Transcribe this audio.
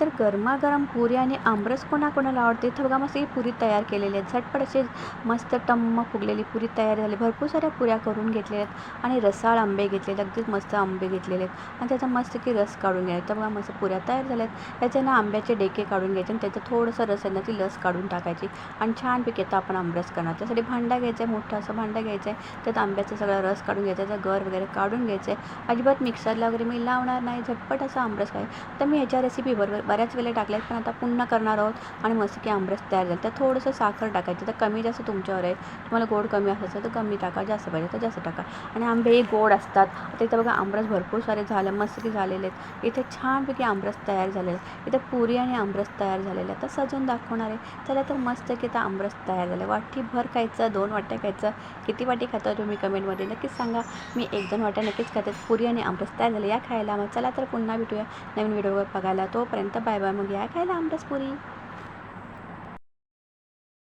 तर गरमागरम पुरी आणि आमरस कोणाकोणाला आवडते? तर बघा मस्त ही पुरी तयार केलेली आहे झटपट असे मस्त टम्म फुगलेली पुरी तयार झाली. भरपूर साऱ्या पुऱ्या करून घेतलेल्या आहेत आणि रसाळ आंबे घेतलेले अगदीच मस्त आंबे घेतलेले आहेत. आणि त्याचा मस्त की रस काढून घ्यायचा. तर बघा मस्त पुऱ्या तयार झाल्या आहेत. त्याच्यानं आंब्याचे डेके काढून घ्यायचे आणि त्याचं थोडंसं रस आहे ना ती लस काढून टाकायची. आणि छानपैकी आता आपण आमरस करणार. त्यासाठी भांडा घ्यायचा आहे. मोठं असं भांडं घ्यायचं आहे. त्यात आंब्याचा सगळा रस काढून घ्यायचा. त्याचा गर वगैरे काढून घ्यायचं. आहे अजिबात मिक्सरला वगैरे मी लावणार नाही. झटपट असा आमरस आहे तर मी ह्याच्या रेसिपी बरोबर बऱ्याच वेळेला टाकल्यात पण आता पुन्हा करणार आहोत आणि मस्त की आमरस तयार झालं. तर थोडंसं साखर टाकायचं. तर कमी जास्त तुमच्यावर आहे. तुम्हाला गोड कमी असायचं तर कमी टाका. जास्त पाहिजे तर जास्त टाका. आणि आंबेही गोड असतात. आता इथं बघा आमरस भरपूर सारे झालं मस्त की झालेले आहेत. इथे छानपैकी आमरस तयार झालेलं आहे इथं पुरी आणि आमरस तयार झालेलं आहे तर सजून दाखवणार आहे. चला तर मस्त की आता आमरस तयार झालं. वाटीभर खायचं दोन वाट्या खायचं. किती वाटी खाता तुम्ही कमेंटमध्ये नक्कीच सांगा. मी एक दोन वाट्या नक्कीच खाते. पुरी आणि आमरस तयार झाले. या खायला मग चला तर पुन्हा भेटूया नवीन व्हिडिओवर बघायला. तोपर्यंत बाय बाय. मग या खायला आमरस पुरी?